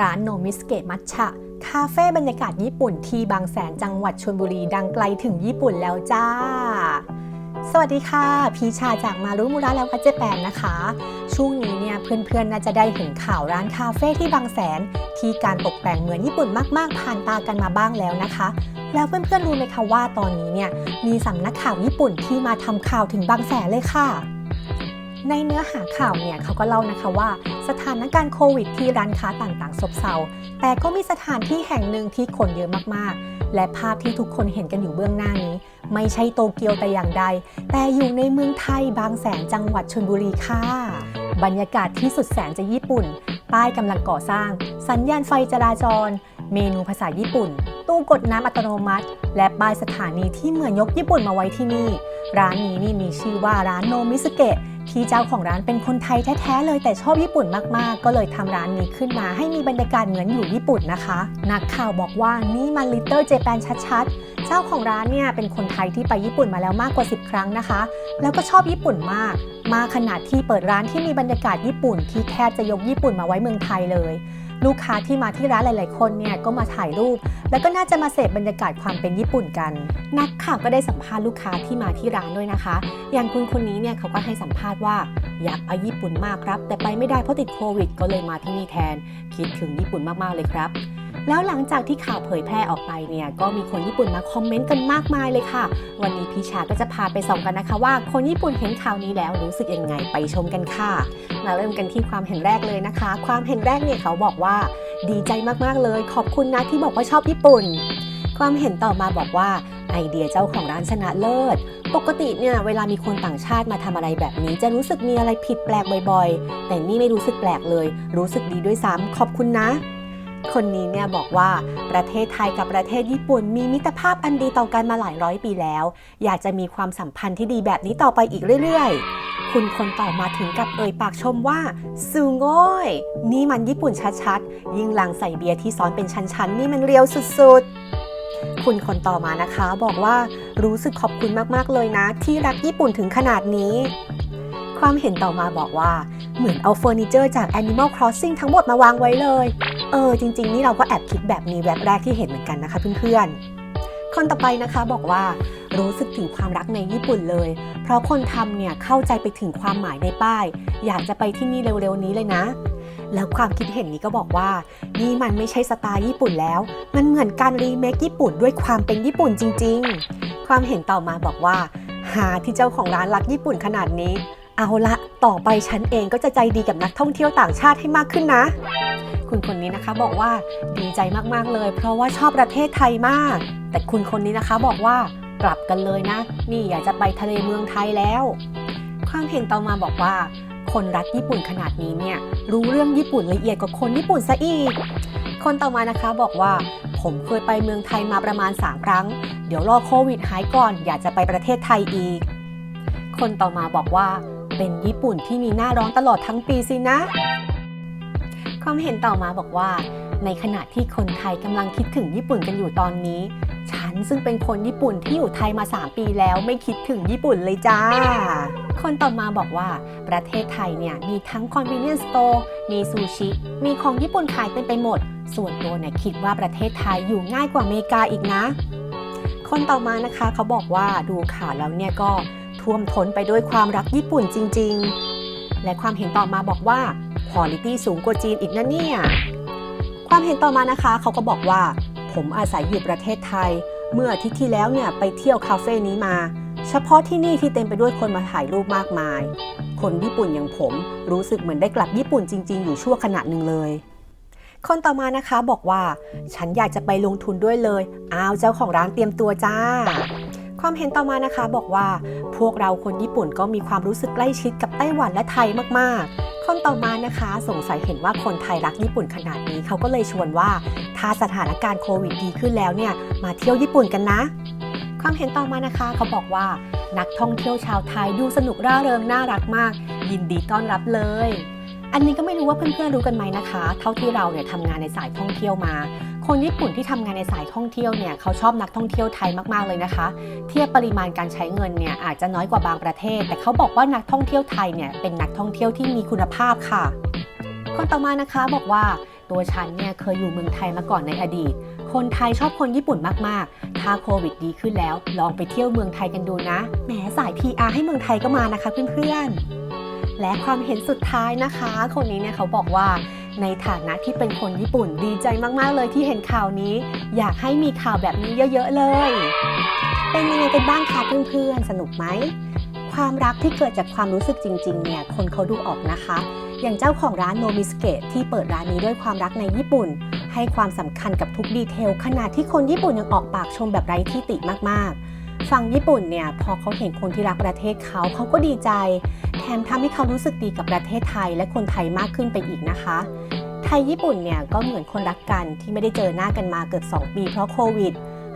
ร้านโนมิสเกะมัชชะ คาเฟ่บรรยากาศญี่ปุ่นที่บางแสนจังหวัดชลบุรีดังไกลถึงญี่ปุ่นแล้วจ้า สวัสดีค่ะ พีชาจากมารุมุระแล้วก็เจแปนนะคะ ช่วงนี้เนี่ยเพื่อนๆน่าจะได้เห็นข่าวร้านคาเฟ่ที่บางแสน ที่การตกแต่งเหมือนญี่ปุ่นมากๆ ผ่านตากันมาบ้างแล้วนะคะแล้วเพื่อนๆรู้ไหมคะว่าตอนนี้เนี่ยมีสำนักข่าวญี่ปุ่นที่มาทำข่าวถึงบางแสนเลยค่ะ ในเนื้อหาข่าวเนี่ยเขาก็เล่านะคะว่า สถานการณ์โควิดที่ร้านค้าต่างๆซบเซาแต่ก็มีสถานที่แห่งหนึ่งที่คนเยอะมากๆ และภาพที่ทุกคนเห็นกันอยู่เบื้องหน้านี้ ไม่ใช่โตเกียวแต่อย่างใด แต่อยู่ในเมืองไทยบางแสนจังหวัดชลบุรีค่ะบรรยากาศที่สุดแสนจะญี่ปุ่น ป้ายกำลังก่อสร้าง สัญญาณไฟจราจร เมนูภาษาญี่ปุ่น ตู้กดน้ำอัตโนมัติ และป้ายสถานีที่เหมือนยกญี่ปุ่นมาไว้ที่นี่ ร้านนี้นี่มีชื่อว่าร้านโนมิสเกะ พี่เจ้าของร้านเป็นคนไทยแท้ๆเลยแต่ชอบญี่ปุ่นมากๆ ก็เลยทำร้านนี้ขึ้นมาให้มีบรรยากาศเหมือนอยู่ญี่ปุ่นนะคะ นักข่าวบอกว่านี่มันลิตเติ้ลเจแปนชัดๆ เจ้าของร้านเนี่ยเป็นคนไทยที่ไปญี่ปุ่นมาแล้วมากกว่า 10 ครั้งนะคะ แล้วก็ชอบญี่ปุ่นมาก มากขนาดที่เปิดร้านที่มีบรรยากาศญี่ปุ่นที่แทบจะยกญี่ปุ่นมาไว้เมืองไทยเลย ลูกค้าที่มาที่ร้านหลาย ๆ คนเนี่ยก็มาถ่ายรูป แล้วก็น่าจะมาเสพบรรยากาศความเป็นญี่ปุ่นกัน นักข่าวก็ได้สัมภาษณ์ลูกค้าที่มาที่ร้านด้วยนะคะ อย่างคุณคนนี้เนี่ยเขาก็ให้สัมภาษณ์ว่าอยากไปญี่ปุ่นมากครับ แต่ไปไม่ได้เพราะติดโควิด ก็เลยมาที่นี่แทน คิดถึงญี่ปุ่นมาก ๆ เลยครับ แล้วหลังจากที่ข่าวเผยแพร่ออกไปเนี่ยก็มีคนญี่ปุ่นมาคอมเมนต์กันมากมายเลยค่ะ วันนี้พี่ชาก็จะพาไปส่องกันนะคะว่าคนญี่ปุ่นเห็นข่าวนี้แล้วรู้สึกยังไงไปชมกันค่ะ มาเริ่มกันที่ความเห็นแรกเลยนะคะ ความเห็นแรกเนี่ยเขาบอกว่า ดีใจมากๆเลย ขอบคุณนะที่บอกว่าชอบญี่ปุ่น ความเห็นต่อมาบอกว่าไอเดียเจ้าของร้านชนะเลิศ ปกติเนี่ยเวลามีคนต่างชาติมาทำอะไรแบบนี้ จะรู้สึกมีอะไรผิดแปลกบ่อยๆ แต่นี่ไม่รู้สึกแปลกเลย รู้สึกดีด้วยซ้ำขอบคุณนะ คนนี้เนี่ยบอกว่าประเทศไทยกับประเทศญี่ปุ่น มีมิตรภาพอันดีต่อกันมาหลายร้อยปีแล้ว อยากจะมีความสัมพันธ์ที่ดีแบบนี้ต่อไปอีกเรื่อย ๆ คุณคนต่อมาถึงกับเอ่ยปากชมว่าซูงโง่ยนี่มันญี่ปุ่นชัดๆ ยิ่งหลังใส่เบียร์ที่ซ้อนเป็นชั้นๆ นี่มันเรียวสุดๆคุณคนต่อมานะคะบอกว่ารู้สึกขอบคุณมากๆเลยนะ ที่รักญี่ปุ่นถึงขนาดนี้ ความเห็นต่อมาบอกว่า เหมือนเอาเฟอร์นิเจอร์จาก Animal Crossing ทั้งหมดมาวางไว้เลย เออจริง ๆ นี่เราก็แอบคิดแบบนี้แวบแรกที่เห็นเหมือนกันนะคะเพื่อนๆ คนต่อไปนะคะบอกว่ารู้สึกถึงความรักในญี่ปุ่นเลย เพราะคนทำเนี่ยเข้าใจไปถึงความหมายในป้าย อยากจะไปที่นี่เร็วๆนี้เลยนะ แล้วความคิดเห็นนี้ก็บอกว่า นี่มันไม่ใช่สไตล์ญี่ปุ่นแล้ว มันเหมือนการรีเมคญี่ปุ่นด้วยความเป็นญี่ปุ่นจริง ๆ ความเห็นต่อมาบอกว่า หาที่เจ้าของร้านรักญี่ปุ่นขนาดนี้ เอาละต่อไปฉันเองก็จะใจดีกับนักท่องเที่ยวต่างชาติให้มากขึ้นนะ คุณคนนี้นะคะบอกว่าดีใจมากๆเลย เพราะว่าชอบประเทศไทยมาก แต่คุณคนนี้นะคะบอกว่ากลับกันเลยนะ นี่อยากจะไปทะเลเมืองไทยแล้วความเห็นต่อมาบอกว่า คนรักญี่ปุ่นขนาดนี้เนี่ยรู้เรื่องญี่ปุ่นละเอียดกว่าคนญี่ปุ่นซะอีก คนต่อมานะคะบอกว่าผมเคยไปเมืองไทยมาประมาณ 3 ครั้ง เดี๋ยวรอโควิดหายก่อน อยากจะไปประเทศไทยอีก คนต่อมาบอกว่าเป็นญี่ปุ่นที่มีหน้าร้อนตลอดทั้งปีสินะ ความเห็นต่อมาบอกว่า ในขณะที่คนไทยกำลังคิดถึงญี่ปุ่นกันอยู่ตอนนี้ ฉันซึ่งเป็นคนญี่ปุ่นที่อยู่ไทยมา 3 ปีแล้วไม่คิดถึงญี่ปุ่นเลยจ้า คนต่อมาบอกว่า ประเทศไทยเนี่ยมีทั้ง convenience store มีซูชิ มีของญี่ปุ่นขายเต็มไปหมด ส่วนตัวเนี่ยคิดว่าประเทศไทยอยู่ง่ายกว่าอเมริกาอีกนะ คนต่อมานะคะเขาบอกว่าดูข่าวแล้วเนี่ยก็ท่วมท้นไปด้วยความรักญี่ปุ่นจริง ๆ และความเห็นต่อมาบอกว่า quality สูงกว่าจีนอีกนะเนี่ย ความเห็นต่อมานะคะ เขาก็บอกว่า ผมอาศัยอยู่ประเทศไทย เมื่ออาทิตย์ที่แล้วเนี่ยไปเที่ยวคาเฟ่นี้มา เฉพาะที่นี่ที่เต็มไปด้วยคนมาถ่ายรูปมากมาย คนญี่ปุ่นอย่างผมรู้สึกเหมือนได้กลับญี่ปุ่นจริง ๆ อยู่ชั่วขณะหนึ่งเลย คนต่อมานะคะบอกว่า ฉันอยากจะไปลงทุนด้วยเลย อ้าวเจ้าของร้านเตรียมตัวจ้า ความเห็นต่อมานะคะบอกว่า พวกเราคนญี่ปุ่นก็มีความรู้สึกใกล้ชิดกับไต้หวันและไทยมากๆ คนต่อมานะคะสงสัยเห็นว่าคนไทยรักญี่ปุ่นขนาดนี้เขาก็เลยชวนว่า ถ้าสถานการณ์โควิดดีขึ้นแล้วเนี่ยมาเที่ยวญี่ปุ่นกันนะ ความเห็นต่อมานะคะเขาบอกว่า นักท่องเที่ยวชาวไทยดูสนุกร่าเริงน่ารักมาก ยินดีต้อนรับเลยอันนี้ก็ไม่รู้ว่าเพื่อนๆรู้กันไหมนะคะ เท่าที่เราเนี่ยทำงานในสายท่องเที่ยวมา คนญี่ปุ่นที่ทำงานในสายท่องเที่ยวเนี่ยเขาชอบนักท่องเที่ยวไทยมากๆเลยนะคะ เทียบปริมาณการใช้เงินเนี่ยอาจจะน้อยกว่าบางประเทศ แต่เขาบอกว่านักท่องเที่ยวไทยเนี่ยเป็นนักท่องเที่ยวที่มีคุณภาพค่ะ คนต่อมานะคะบอกว่าตัวฉันเนี่ยเคยอยู่เมืองไทยมาก่อนในอดีต คนไทยชอบคนญี่ปุ่นมากๆ ถ้าโควิดดีขึ้นแล้ว ลองไปเที่ยวเมืองไทยกันดูนะ แหมสาย PR ให้เมืองไทยก็มานะคะเพื่อนๆ และความเห็นสุดท้ายนะคะ คนนี้เนี่ยเขาบอกว่า ในฐานะที่เป็นคนญี่ปุ่นดีใจมากๆเลยที่เห็นข่าวนี้ อยากให้มีข่าวแบบนี้เยอะๆเลย เป็นยังไงกันบ้างคะเพื่อนๆ สนุกไหม ความรักที่เกิดจากความรู้สึกจริง ๆ เนี่ย คนเขาดูออกนะคะ อย่างเจ้าของร้านโนมิสเกตที่เปิดร้านนี้ด้วยความรักในญี่ปุ่น ให้ความสำคัญกับทุกดีเทลขนาดที่คนญี่ปุ่นยังออกปากชมแบบไร้ที่ติมากๆ ฝั่งญี่ปุ่นเนี่ยพอเขาเห็นคนที่รักประเทศเขาเขาก็ดีใจ แถมทำให้เขารู้สึกดีกับประเทศไทยและคนไทยมากขึ้นไปอีกนะคะ ไทยญี่ปุ่นเนี่ยก็เหมือนคนรักกันที่ไม่ได้เจอหน้ากันมาเกือบ2ปีเพราะโควิด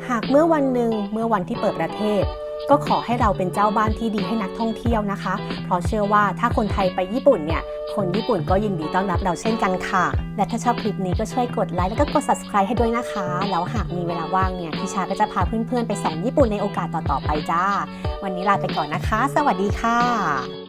หากเมื่อวันหนึ่งเมื่อวันที่เปิดประเทศ ก็ขอให้เราเป็นเจ้าบ้านที่ดีให้นักท่องเที่ยวนะคะ เพราะเชื่อว่าถ้าคนไทยไปญี่ปุ่นเนี่ย คนญี่ปุ่นก็ยินดีต้อนรับเราเช่นกันค่ะ และถ้าชอบคลิปนี้ก็ช่วยกดไลค์แล้วก็กด subscribe ให้ด้วยนะคะ แล้วหากมีเวลาว่างเนี่ยพี่ชาก็จะพาเพื่อนๆไปสอนญี่ปุ่นในโอกาสต่อๆไปจ้า วันนี้ลาไปก่อนนะคะ สวัสดีค่ะ